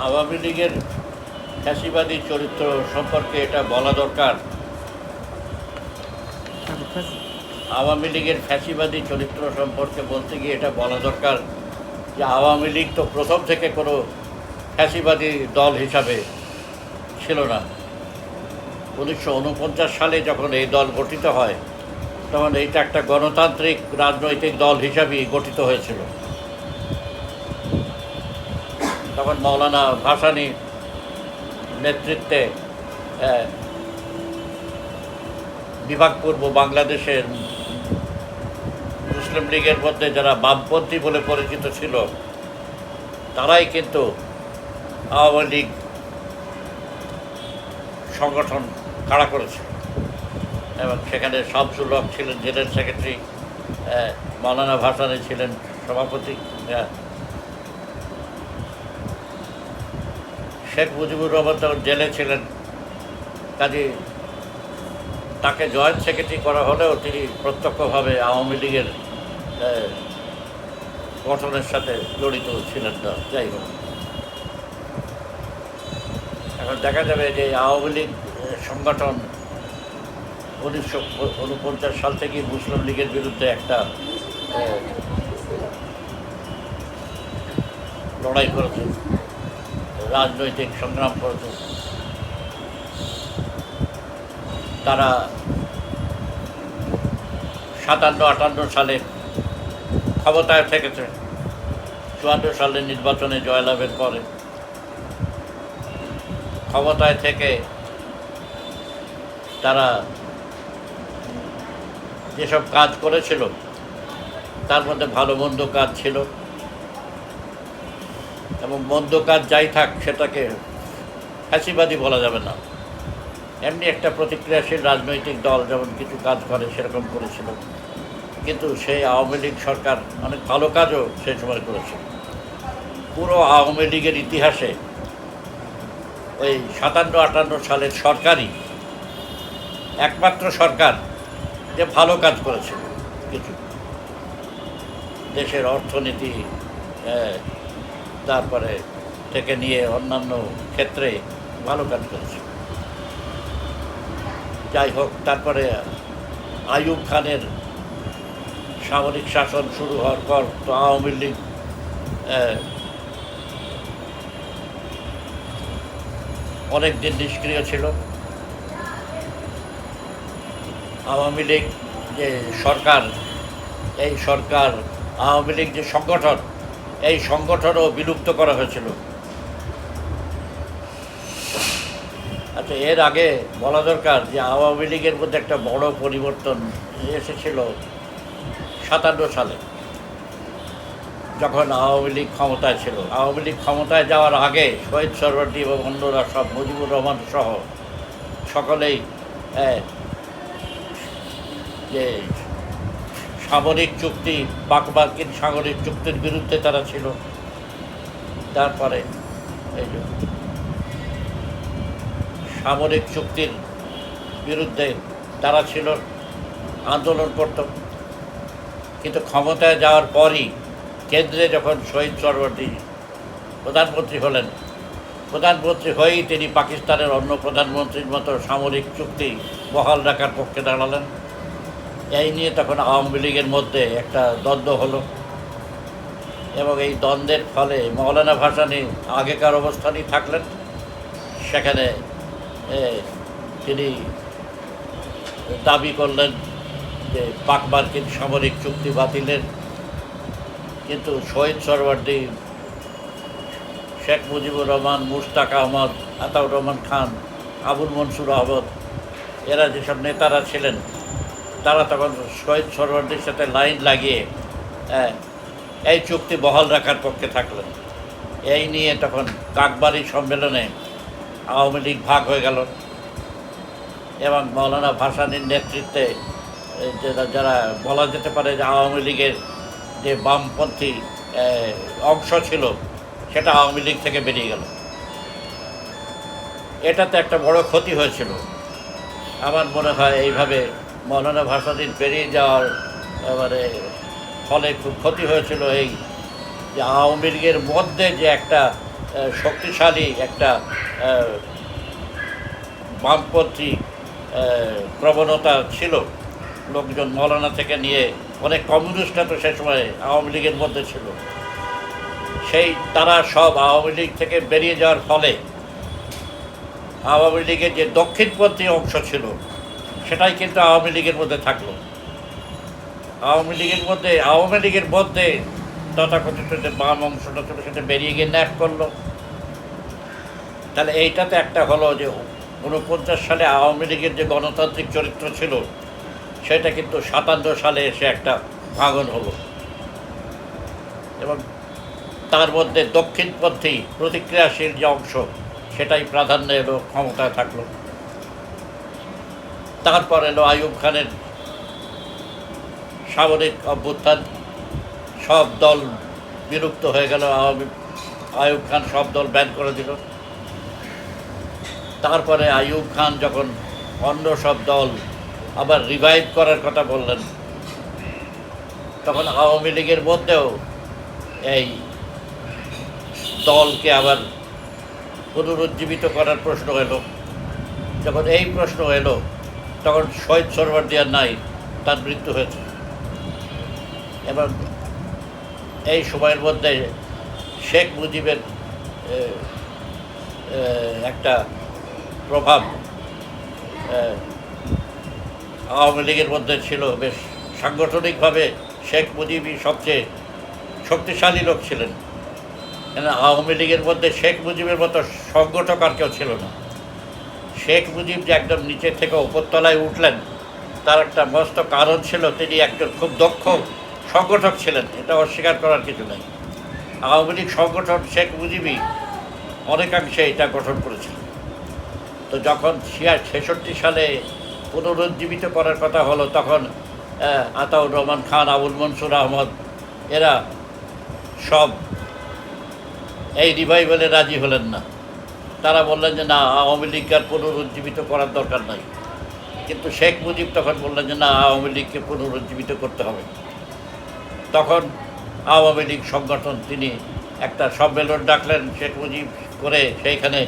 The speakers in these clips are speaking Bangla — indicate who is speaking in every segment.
Speaker 1: আওয়ামী লীগের ফ্যাসিবাদী চরিত্র সম্পর্কে এটা বলা দরকার। আওয়ামী লীগের ফ্যাসিবাদী চরিত্র সম্পর্কে বলতে গিয়ে এটা বলা দরকার যে আওয়ামী লীগ তো প্রথম থেকে কোনো ফ্যাসিবাদী দল হিসাবে ছিল না। উনিশশো উনপঞ্চাশ সালে যখন এই দল গঠিত হয়, তখন এইটা একটা গণতান্ত্রিক রাজনৈতিক দল হিসাবেই গঠিত হয়েছিল। তখন মৌলানা ভাসানী নেতৃত্বে আহ, বিভাগ পূর্ব বাংলাদেশের মুসলিম লীগের মধ্যে যারা বামপন্থী বলে পরিচিত ছিল তারাই কিন্তু আওয়ামী লীগ সংগঠন খাড়া করেছে এবং সেখানে শামসুল হক ছিলেন জেনারেল সেক্রেটারি মৌলানা ভাসানি ছিলেন সভাপতি শেখ মুজিবুর রহমান তখন জেলে ছিলেন, কাজে তাকে জয়েন্ট সেক্রেটারি করা হলেও তিনি প্রত্যক্ষভাবে আওয়ামী লীগের গঠনের সাথে জড়িত ছিলেন না। যাই হোক। এখন দেখা যাবে যে আওয়ামী লীগ সংগঠন উনিশশো উনপঞ্চাশ সাল থেকে মুসলিম লীগের বিরুদ্ধে একটা লড়াই করেছে। রাজনৈতিক সংগ্রাম করেছে তারা সাতান্ন, আটান্ন সালে ক্ষমতায় থেকেছে। চুয়ান্ন সালের নির্বাচনে জয়লাভের পরে ক্ষমতায় থেকে তারা যেসব কাজ করেছিল, তার মধ্যে ভালো, মন্দ কাজ ছিল। এবং মন্দ কাজ যাই থাক সেটাকে ফ্যাসিবাদী বলা যাবে না। এমনি একটা প্রতিক্রিয়াশীল রাজনৈতিক দল যেমন কিছু কাজ করে সেরকম করেছিল। কিন্তু সেই আওয়ামী লীগ সরকার অনেক ভালো কাজও সেই সময় করেছে। পুরো আওয়ামী লীগের ইতিহাসে ওই সাতান্ন, আটান্ন সালের সরকারই একমাত্র সরকার যে ভালো কাজ করেছিল কিছু। দেশের অর্থনীতি তারপরে থেকে নিয়ে অন্যান্য ক্ষেত্রে ভালো কাজ করেছে। যাই হোক, তারপরে আইয়ুব খানের সামরিক শাসন শুরু হওয়ার পর তো আওয়ামী লীগ অনেক দিন নিষ্ক্রিয় ছিল। আওয়ামী লীগ যে সরকার, এই সরকার, আওয়ামী লীগ যে সংগঠন এই সংগঠনও বিলুপ্ত করা হয়েছিল। আচ্ছা এর আগে বলা দরকার যে আওয়ামী লীগের মধ্যে একটা বড় পরিবর্তন এসেছিল সাতান্ন সালে, যখন আওয়ামী লীগ ক্ষমতায় ছিল। আওয়ামী লীগ ক্ষমতায় যাওয়ার আগে শহীদ সরবর্তী এবং অন্যরা সব মুজিবুর রহমান সহ সকলেই যে সামরিক চুক্তি মার্কিন সামরিক চুক্তির বিরুদ্ধে তারা ছিল। তারপরে এই যে সামরিক চুক্তির বিরুদ্ধে তারা ছিল আন্দোলন করত। কিন্তু ক্ষমতায় যাওয়ার পরই কেন্দ্রে যখন শহীদ সরবর্তী প্রধানমন্ত্রী হলেন, প্রধানমন্ত্রী হয়েই তিনি পাকিস্তানের অন্য প্রধানমন্ত্রীর মতো সামরিক চুক্তি বহাল রাখার পক্ষে দাঁড়ালেন। এই নিয়ে তখন আওয়ামী লীগের মধ্যে একটা দ্বন্দ্ব হলো। এবং এই দ্বন্দ্বের ফলে মৌলানা ভাসানি আগেকার অবস্থানই থাকলেন। সেখানে তিনি দাবি করলেন যে পাক মার্কিন সামরিক চুক্তি বাতিলের। কিন্তু শহীদ সরওয়ার্দী, শেখ মুজিবুর রহমান, মুশতাক আহমদ, আতাউর রহমান খান, আবুল মনসুর আহমদ, এরা যেসব নেতারা ছিলেন তারা তখন শহীদ সরওয়ার্দির সাথে লাইন লাগিয়ে হ্যাঁ, এই চুক্তি বহাল রাখার পক্ষে থাকলেন। এই নিয়ে তখন কাকবাড়ি সম্মেলনে আওয়ামী লীগ ভাগ হয়ে গেল। এবং মৌলানা ভাসানির নেতৃত্বে যারা যারা বলা যেতে পারে যে আওয়ামী লীগের যে বামপন্থী অংশ ছিল সেটা আওয়ামী লীগ থেকে বেরিয়ে গেল। এটাতে একটা বড় ক্ষতি হয়েছিল। আমার মনে হয় এইভাবে মৌলানা ভাসানীর পেরিয়ে যাওয়ার, এবারে ফলে খুব ক্ষতি হয়েছিল এই যে আওয়ামী লীগের মধ্যে যে একটা শক্তিশালী একটা বামপন্থী প্রবণতা ছিল। লোকজন মৌলানা থেকে নিয়ে অনেক কমিউনিস্টরা তো সে সময় আওয়ামী লীগের মধ্যে ছিল। সেই তারা সব আওয়ামী লীগ থেকে বেরিয়ে যাওয়ার ফলে আওয়ামী লীগের যে দক্ষিণপন্থী অংশ ছিল সেটাই কিন্তু আওয়ামী লীগের মধ্যে থাকল। আওয়ামী লীগের মধ্যে, আওয়ামী লীগের মধ্যে তথাকথিত যে বাম অংশটা ছিল সেটা বেরিয়ে গিয়ে ন্যাপ করল। তাহলে এইটাতে একটা হলো যে উনপঞ্চাশ সালে আওয়ামী লীগের যে গণতান্ত্রিক চরিত্র ছিল, সেটা কিন্তু সাতান্ন সালে এসে একটা ভাঙন হলো। এবং তার মধ্যে দক্ষিণপন্থী প্রতিক্রিয়াশীল যে অংশ, সেটাই প্রাধান্য এলো, ক্ষমতায় থাকল। তারপর এলো আয়ুব খানের সামরিক অভ্যুত্থান, সব দল বিলুপ্ত হয়ে গেল, আওয়ামী আয়ুব খান সব দল ব্যান করে দিল। তারপরে আয়ুব খান যখন অন্য সব দল আবার রিভাইভ করার কথা বললেন, তখন আওয়ামী লীগের মধ্যেও এই দলকে আবার পুনরুজ্জীবিত করার প্রশ্ন এলো। যখন এই প্রশ্ন এলো তখন শহীদ সরওয়ার্দিয়ার নাই, তার মৃত্যু হয়েছে। এবং এই সময়ের মধ্যে শেখ মুজিবের একটা প্রভাব আওয়ামী লীগের মধ্যে ছিল বেশ সাংগঠনিকভাবে। শেখ মুজিবই সবচেয়ে শক্তিশালী লোক ছিলেন। কেন, আওয়ামী লীগের মধ্যে শেখ মুজিবের মতো সংগঠক আর কেউ ছিল না। শেখ মুজিব যে একদম নিচে থেকে উপরতলায় উঠলেন, তার একটা মস্ত কারণ ছিল তিনি একজন খুব দক্ষ সংগঠক ছিলেন, এটা অস্বীকার করার কিছু নেই। আওয়ামী লীগ সংগঠন শেখ মুজিবই অনেকাংশে এটা গঠন করেছিল। তো যখন ছেষট্টি সালে পুনরুজ্জীবিত করার কথা হলো, তখন আতাউর রহমান খান, আবুল মনসুর আহমদ, এরা সব এই রিভাইভালে রাজি হলেন না। তারা বললেন যে, না, আওয়ামী লীগকে পুনরুজ্জীবিত করার দরকার নাই। কিন্তু শেখ মুজিব তখন বললেন যে, না, আওয়ামী লীগকে পুনরুজ্জীবিত করতে হবে। তখন আওয়ামী লীগ সংগঠন তিনি একটা সম্মেলন ডাকলেন শেখ মুজিব করে, সেইখানে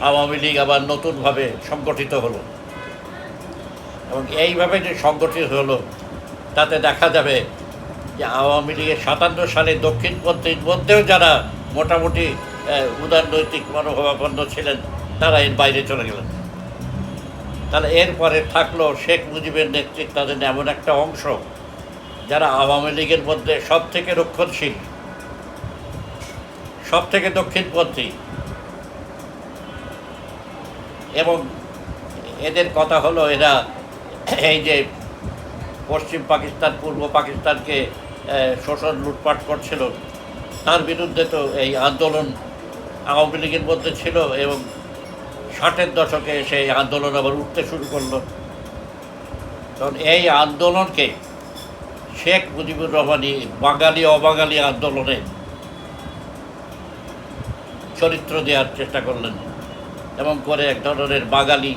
Speaker 1: আওয়ামী লীগ আবার নতুনভাবে সংগঠিত হলো। এবং এইভাবে যে সংগঠিত হলো, তাতে দেখা যাবে যে, আওয়ামী লীগের সাতান্ন সালে দক্ষিণপন্থীর মধ্যেও যারা মোটামুটি উদারনৈতিক মনোভাবাপন্ন ছিলেন, তারা এর বাইরে চলে গেলেন। তাহলে এরপরে থাকল শেখ মুজিবের নেতৃত্বাধীন এমন একটা অংশ, যারা আওয়ামী লীগের মধ্যে সব থেকে রক্ষণশীল সব থেকে দক্ষিণপন্থী। এবং এদের কথা হলো, এরা এই যে পশ্চিম পাকিস্তান, পূর্ব পাকিস্তানকে শোষণ, লুটপাট করছিল, তার বিরুদ্ধে তো এই আন্দোলন আওয়ামী লীগের মধ্যে ছিল এবং ষাটের দশকে সেই আন্দোলন আবার উঠতে শুরু করল। তখন এই আন্দোলনকে শেখ মুজিবুর রহমানই বাঙালি, অবাঙালি আন্দোলনে চরিত্র দেওয়ার চেষ্টা করলেন এবং করে এক ধরনের বাঙালি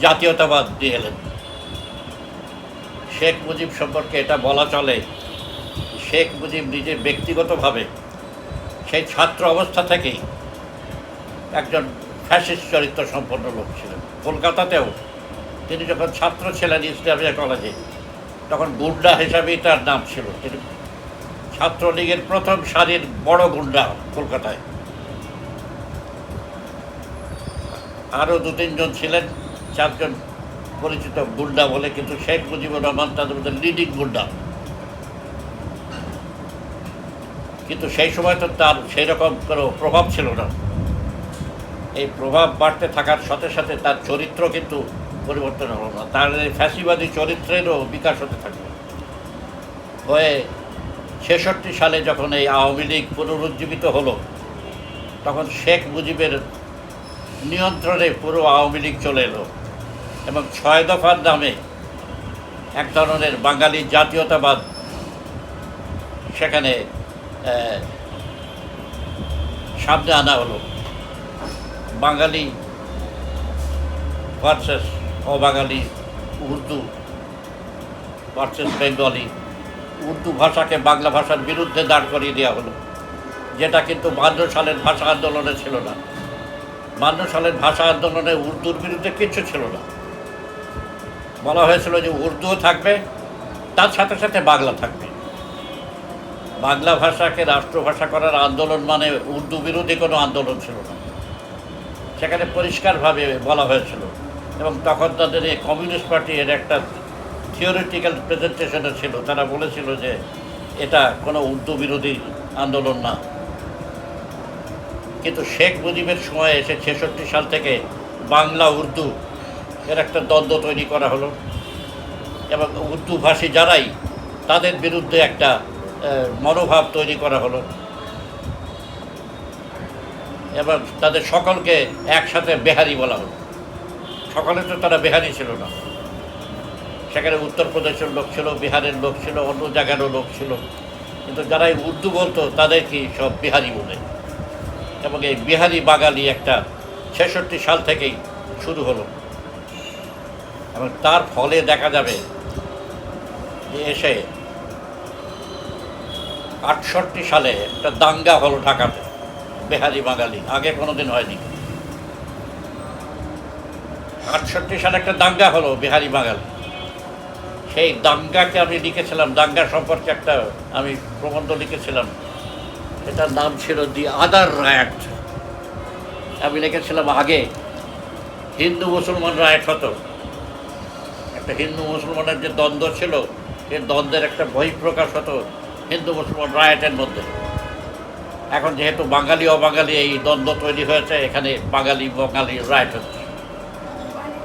Speaker 1: জাতীয়তাবাদ দিয়ে এলেন। শেখ মুজিব সম্পর্কে এটা বলা চলে, শেখ মুজিব নিজে ব্যক্তিগতভাবে সেই ছাত্র অবস্থা থেকেই একজন ফ্যাসিস্ট চরিত্র সম্পন্ন লোক ছিলেন। কলকাতাতেও তিনি যখন ছাত্র ছিলেন ইসলামিয়া কলেজে তখন গুন্ডা হিসাবেই তার নাম ছিল। তিনি ছাত্রলীগের প্রথম সারির বড় গুন্ডা কলকাতায়। আরও দু তিনজন ছিলেন, চারজন পরিচিত গুন্ডা বলে, কিন্তু শেখ মুজিবুর রহমান তাদের মধ্যে লিডিং গুন্ডা। কিন্তু সেই সময় তো তার সেই রকম কোনো প্রভাব ছিল না। এই প্রভাব বাড়তে থাকার সাথে সাথে তার চরিত্র কিন্তু পরিবর্তন হলো না। তার ফ্যাসিবাদী চরিত্রেরও বিকাশ হতে থাকল। হয়ে ছেষট্টি সালে যখন এই আওয়ামী লীগ পুনরুজ্জীবিত হলো, তখন শেখ মুজিবের নিয়ন্ত্রণে পুরো আওয়ামী লীগ চলে এলো এবং ছয় দফার নামে এক ধরনের বাঙালি জাতীয়তাবাদ সেখানে সামনে আনা হলো। বাঙালি ভার্সেস অবাঙালি উর্দু ভার্সেস বেঙ্গলি। উর্দু ভাষাকে বাংলা ভাষার বিরুদ্ধে দাঁড় করিয়ে দেওয়া হলো। যেটা কিন্তু বান্ন সালের ভাষা আন্দোলনে ছিল না। বান্ন সালের ভাষা আন্দোলনে উর্দুর বিরুদ্ধে কিছু ছিল না। বলা হয়েছিল যে উর্দুও থাকবে, তার সাথে সাথে বাংলা থাকবে। বাংলা ভাষাকে রাষ্ট্রভাষা করার আন্দোলন মানে উর্দু বিরোধী কোনো আন্দোলন ছিল না। সেখানে পরিষ্কারভাবে বলা হয়েছিল। এবং তখন তাদের এই কমিউনিস্ট পার্টি এর একটা থিওরিটিক্যাল প্রেজেন্টেশনে ছিল। তারা বলেছিল যে এটা কোনো উর্দু বিরোধী আন্দোলন না। কিন্তু শেখ মুজিবের সময় এসে ছেষট্টি সাল থেকে বাংলা উর্দু এর একটা দ্বন্দ্ব তৈরি করা হলো। এবং উর্দুভাষী যারাই তাদের বিরুদ্ধে একটা মনোভাব তৈরি করা হলো। এবং তাদের সকলকে একসাথে বেহারি বলা হলো। সকলে তো তারা বেহারি ছিল না। সেখানে উত্তরপ্রদেশের লোক ছিল, বিহারের লোক ছিল, অন্য জায়গারও লোক ছিল। কিন্তু যারা এই উর্দু বলতো, তাদেরকে সব বিহারি বলে। এবং এই বিহারি বাঙালি একটা ছেষট্টি সাল থেকেই শুরু হলো। এবং তার ফলে দেখা যাবে যে এসে আটষট্টি সালে একটা দাঙ্গা হলো ঢাকাতে বেহারি বাঙালি, আগে কোনোদিন হয়নি। আটষট্টি সালে একটা দাঙ্গা হলো বিহারি বাঙালি। সেই দাঙ্গাকে আমি লিখেছিলাম, দাঙ্গা সম্পর্কে একটা আমি প্রবন্ধ লিখেছিলাম। এটার নাম ছিল দি আদার রায়াট। আমি লিখেছিলাম আগে, হিন্দু মুসলমান রায়ট হতো। একটা হিন্দু মুসলমানের যে দ্বন্দ্ব ছিল, সেই দ্বন্দ্বের একটা বহিঃপ্রকাশ হতো। হিন্দু মুসলমান রায়টের মধ্যে। এখন যেহেতু বাঙালি অবাঙালি এই দ্বন্দ্ব তৈরি হয়েছে, এখানে বাঙালি বঙ্গালি রায়ট হচ্ছে।